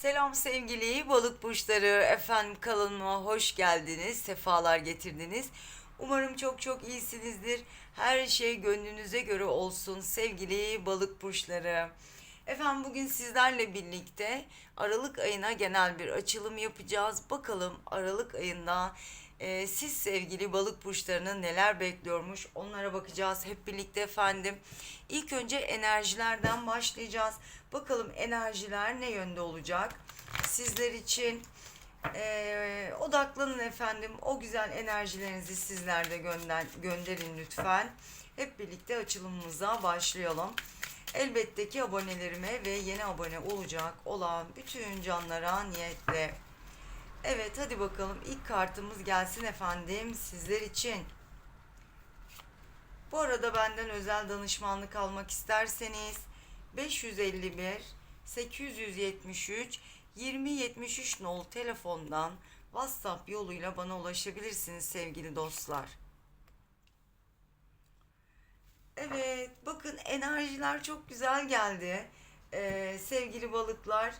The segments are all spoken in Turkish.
Selam sevgili balık burçları. Efendim kanalıma hoş geldiniz. Sefalar getirdiniz. Umarım çok çok iyisinizdir. Her şey gönlünüze göre olsun sevgili balık burçları. Efendim bugün sizlerle birlikte Aralık ayına genel bir açılım yapacağız. Bakalım Aralık ayında e, siz sevgili balık burçlarını neler bekliyormuş onlara bakacağız hep birlikte efendim. İlk önce enerjilerden başlayacağız. Bakalım enerjiler ne yönde olacak? Sizler için e, odaklanın efendim. O güzel enerjilerinizi sizler de gönder, gönderin lütfen. Hep birlikte açılımımıza başlayalım. Elbette ki abonelerime ve yeni abone olacak olan bütün canlara niyetle. Evet hadi bakalım ilk kartımız gelsin efendim sizler için. Bu arada benden özel danışmanlık almak isterseniz 551 873 2073 nol telefondan WhatsApp yoluyla bana ulaşabilirsiniz sevgili dostlar. Evet, bakın enerjiler çok güzel geldi. Ee, sevgili balıklar.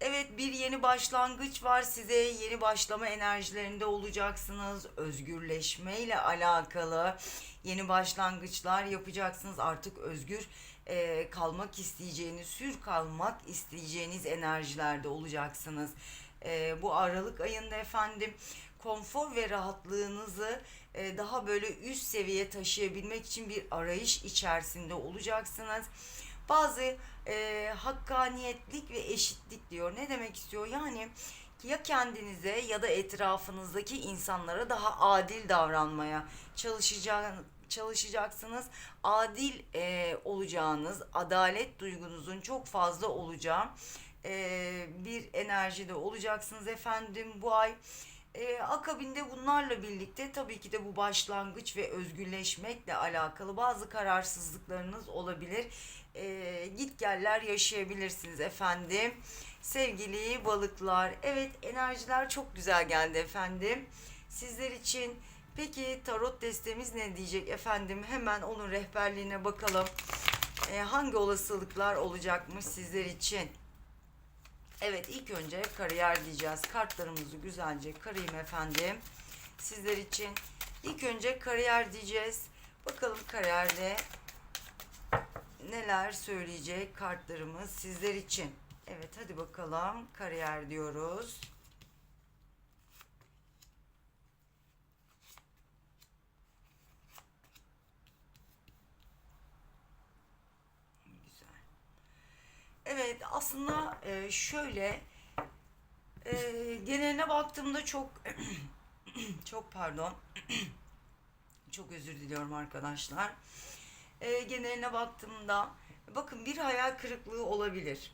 Evet, bir yeni başlangıç var size. Yeni başlama enerjilerinde olacaksınız. Özgürleşme ile alakalı yeni başlangıçlar yapacaksınız. Artık özgür e, kalmak isteyeceğiniz, hür kalmak isteyeceğiniz enerjilerde olacaksınız. E, bu Aralık ayında efendim konfor ve rahatlığınızı e, daha böyle üst seviye taşıyabilmek için bir arayış içerisinde olacaksınız. Bazı e, hakkaniyetlik ve eşitlik diyor. Ne demek istiyor? Yani ya kendinize ya da etrafınızdaki insanlara daha adil davranmaya çalışacağınız çalışacaksınız. Adil e, olacağınız, adalet duygunuzun çok fazla olacağı e, bir enerjide olacaksınız efendim bu ay. E, akabinde bunlarla birlikte tabii ki de bu başlangıç ve özgürleşmekle alakalı bazı kararsızlıklarınız olabilir. E, git geller yaşayabilirsiniz efendim. Sevgili balıklar, evet enerjiler çok güzel geldi efendim. Sizler için peki tarot destemiz ne diyecek efendim? Hemen onun rehberliğine bakalım. E, hangi olasılıklar olacakmış sizler için? Evet ilk önce kariyer diyeceğiz. Kartlarımızı güzelce karayım efendim. Sizler için ilk önce kariyer diyeceğiz. Bakalım kariyerde neler söyleyecek kartlarımız sizler için. Evet hadi bakalım kariyer diyoruz. Güzel. Evet aslında e, şöyle e, geneline baktığımda çok çok pardon çok özür diliyorum arkadaşlar. E, geneline baktığımda bakın bir hayal kırıklığı olabilir.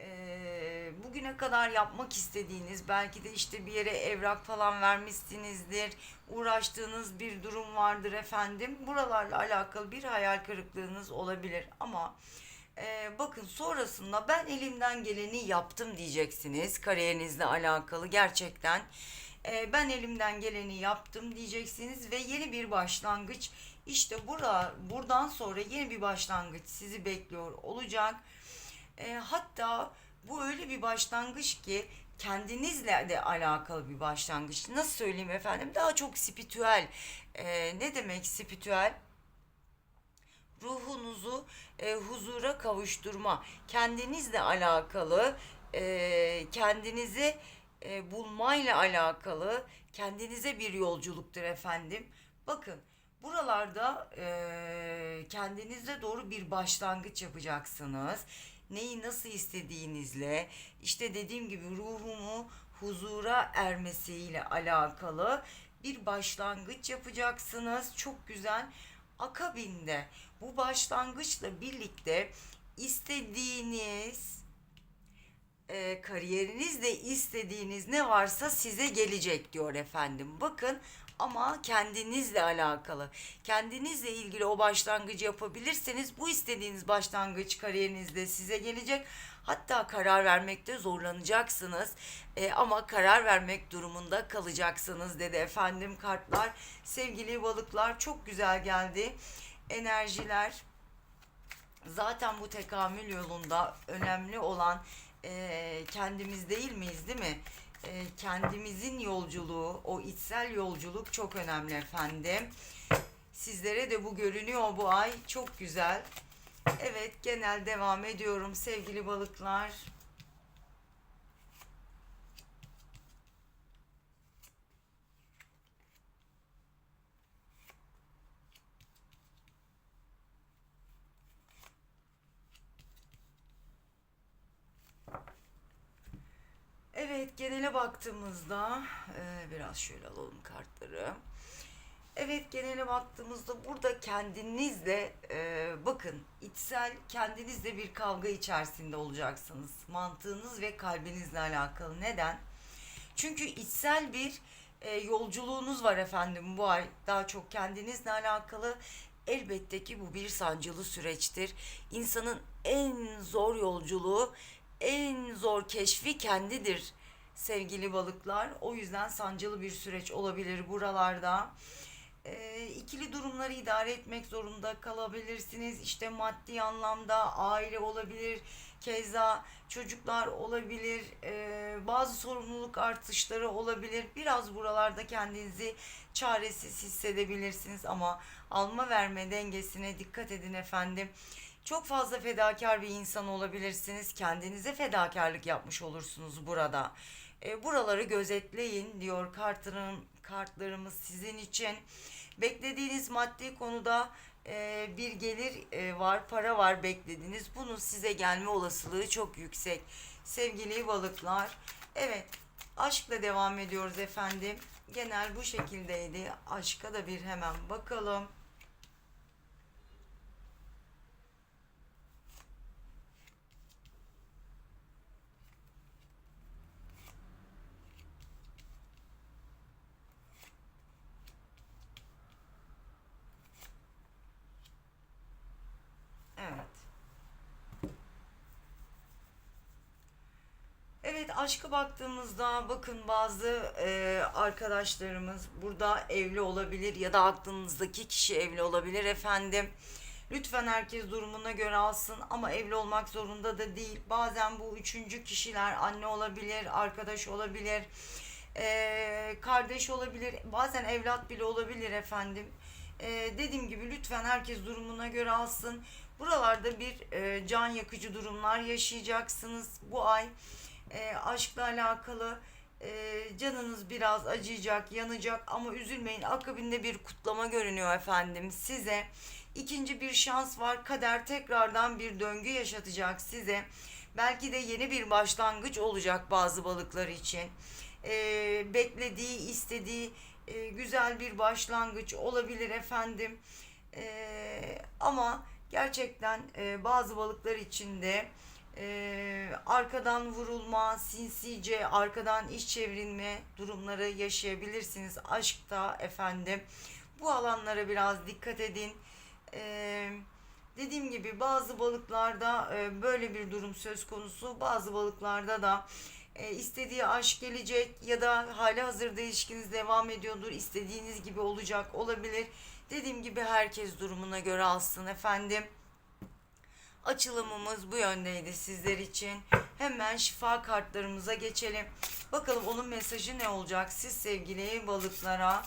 E, bugüne kadar yapmak istediğiniz belki de işte bir yere evrak falan vermişsinizdir. Uğraştığınız bir durum vardır efendim. Buralarla alakalı bir hayal kırıklığınız olabilir ama ee, bakın sonrasında ben elimden geleni yaptım diyeceksiniz kariyerinizle alakalı gerçekten. Ee, ben elimden geleni yaptım diyeceksiniz ve yeni bir başlangıç işte bura, buradan sonra yeni bir başlangıç sizi bekliyor olacak. Ee, hatta bu öyle bir başlangıç ki kendinizle de alakalı bir başlangıç. Nasıl söyleyeyim efendim? Daha çok spiritüel. Ee, ne demek spiritüel? Ruhunuzu e, huzura kavuşturma, kendinizle alakalı, e, kendinizi e, bulmayla alakalı, kendinize bir yolculuktur efendim. Bakın buralarda e, kendinize doğru bir başlangıç yapacaksınız. Neyi nasıl istediğinizle, işte dediğim gibi ruhumu huzura ermesiyle alakalı bir başlangıç yapacaksınız. Çok güzel. Akabinde bu başlangıçla birlikte istediğiniz e, kariyerinizde istediğiniz ne varsa size gelecek diyor efendim. Bakın ama kendinizle alakalı. Kendinizle ilgili o başlangıcı yapabilirseniz bu istediğiniz başlangıç kariyerinizde size gelecek. Hatta karar vermekte zorlanacaksınız E, ama karar vermek durumunda kalacaksınız dedi efendim kartlar. Sevgili balıklar çok güzel geldi. Enerjiler zaten bu tekamül yolunda önemli olan e, kendimiz değil miyiz değil mi? E, kendimizin yolculuğu, o içsel yolculuk çok önemli efendim. Sizlere de bu görünüyor bu ay. Çok güzel. Evet genel devam ediyorum sevgili balıklar. Genele baktığımızda e, biraz şöyle alalım kartları. Evet genele baktığımızda burada kendinizle e, bakın içsel kendinizle bir kavga içerisinde olacaksınız. Mantığınız ve kalbinizle alakalı. Neden? Çünkü içsel bir e, yolculuğunuz var efendim bu ay. Daha çok kendinizle alakalı. Elbette ki bu bir sancılı süreçtir. İnsanın en zor yolculuğu, en zor keşfi kendidir sevgili balıklar. O yüzden sancılı bir süreç olabilir buralarda. E, ikili durumları idare etmek zorunda kalabilirsiniz. İşte maddi anlamda aile olabilir, keza çocuklar olabilir, e, bazı sorumluluk artışları olabilir. Biraz buralarda kendinizi çaresiz hissedebilirsiniz ama alma verme dengesine dikkat edin efendim. Çok fazla fedakar bir insan olabilirsiniz. Kendinize fedakarlık yapmış olursunuz burada. E, buraları gözetleyin diyor kartlarım, kartlarımız sizin için. Beklediğiniz maddi konuda e, bir gelir e, var, para var beklediğiniz. Bunun size gelme olasılığı çok yüksek. Sevgili balıklar. Evet, aşkla devam ediyoruz efendim. Genel bu şekildeydi. Aşka da bir hemen bakalım. Evet. Aşka baktığımızda bakın bazı e, arkadaşlarımız burada evli olabilir ya da aklınızdaki kişi evli olabilir efendim. Lütfen herkes durumuna göre alsın ama evli olmak zorunda da değil. Bazen bu üçüncü kişiler anne olabilir, arkadaş olabilir, e, kardeş olabilir, bazen evlat bile olabilir efendim. E, dediğim gibi lütfen herkes durumuna göre alsın. Buralarda bir e, can yakıcı durumlar yaşayacaksınız bu ay. E, aşkla alakalı e, canınız biraz acıyacak, yanacak ama üzülmeyin. Akabinde bir kutlama görünüyor efendim size. İkinci bir şans var. Kader tekrardan bir döngü yaşatacak size. Belki de yeni bir başlangıç olacak bazı balıklar için. E, beklediği, istediği e, güzel bir başlangıç olabilir efendim. E, ama gerçekten e, bazı balıklar içinde e, arkadan vurulma, sinsice arkadan iş çevrilme durumları yaşayabilirsiniz. Aşkta efendim bu alanlara biraz dikkat edin. E, dediğim gibi bazı balıklarda e, böyle bir durum söz konusu. Bazı balıklarda da e, istediği aşk gelecek ya da hali hazırda ilişkiniz devam ediyordur. istediğiniz gibi olacak olabilir. Dediğim gibi herkes durumuna göre alsın efendim. Açılımımız bu yöndeydi sizler için. Hemen şifa kartlarımıza geçelim. Bakalım onun mesajı ne olacak siz sevgili balıklara.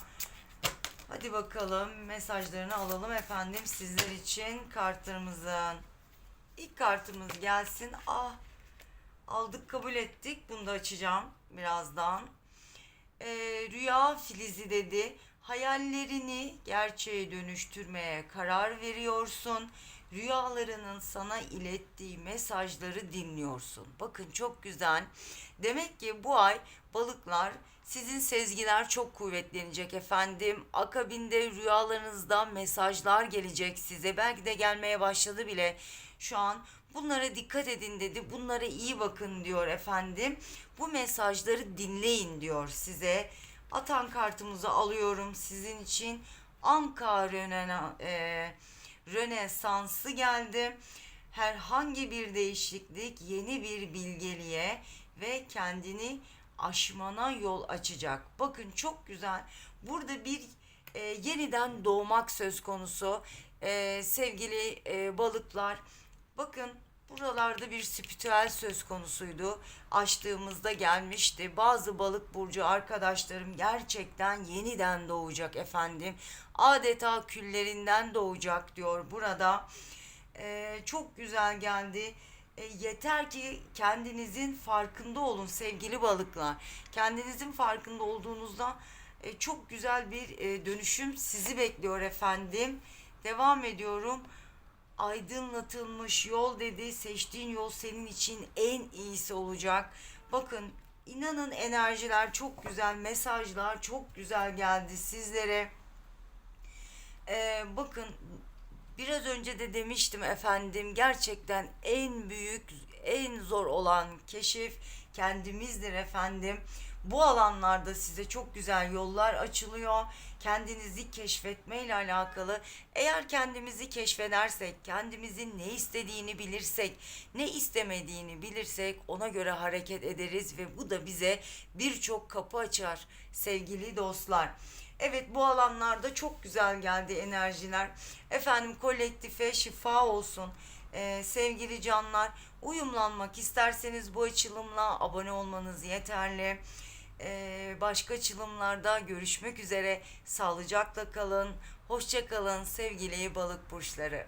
Hadi bakalım mesajlarını alalım efendim sizler için kartlarımızın. İlk kartımız gelsin. Ah aldık kabul ettik. Bunu da açacağım birazdan. Ee, rüya filizi dedi. Hayallerini gerçeğe dönüştürmeye karar veriyorsun. Rüyalarının sana ilettiği mesajları dinliyorsun. Bakın çok güzel. Demek ki bu ay balıklar sizin sezgiler çok kuvvetlenecek efendim. Akabinde rüyalarınızda mesajlar gelecek size. Belki de gelmeye başladı bile. Şu an bunlara dikkat edin dedi. Bunlara iyi bakın diyor efendim. Bu mesajları dinleyin diyor size. Atan kartımızı alıyorum sizin için. Ankara Rönen, e, Rönesansı geldi. Herhangi bir değişiklik yeni bir bilgeliğe ve kendini aşmana yol açacak. Bakın çok güzel. Burada bir e, yeniden doğmak söz konusu. E, sevgili e, balıklar. Bakın Buralarda bir spiritüel söz konusuydu. Açtığımızda gelmişti. Bazı balık burcu arkadaşlarım gerçekten yeniden doğacak efendim. Adeta küllerinden doğacak diyor burada. Ee, çok güzel geldi. E, yeter ki kendinizin farkında olun sevgili balıklar. Kendinizin farkında olduğunuzda e, çok güzel bir e, dönüşüm sizi bekliyor efendim. Devam ediyorum. Aydınlatılmış yol dedi. Seçtiğin yol senin için en iyisi olacak. Bakın inanın enerjiler çok güzel, mesajlar çok güzel geldi sizlere. Ee, bakın biraz önce de demiştim efendim gerçekten en büyük en zor olan keşif kendimizdir efendim. Bu alanlarda size çok güzel yollar açılıyor. Kendinizi keşfetme ile alakalı. Eğer kendimizi keşfedersek, kendimizin ne istediğini bilirsek, ne istemediğini bilirsek ona göre hareket ederiz ve bu da bize birçok kapı açar sevgili dostlar. Evet bu alanlarda çok güzel geldi enerjiler. Efendim kolektife şifa olsun. Ee, sevgili canlar uyumlanmak isterseniz bu açılımla abone olmanız yeterli. Ee, başka açılımlarda görüşmek üzere. Sağlıcakla kalın. Hoşça kalın sevgili balık burçları.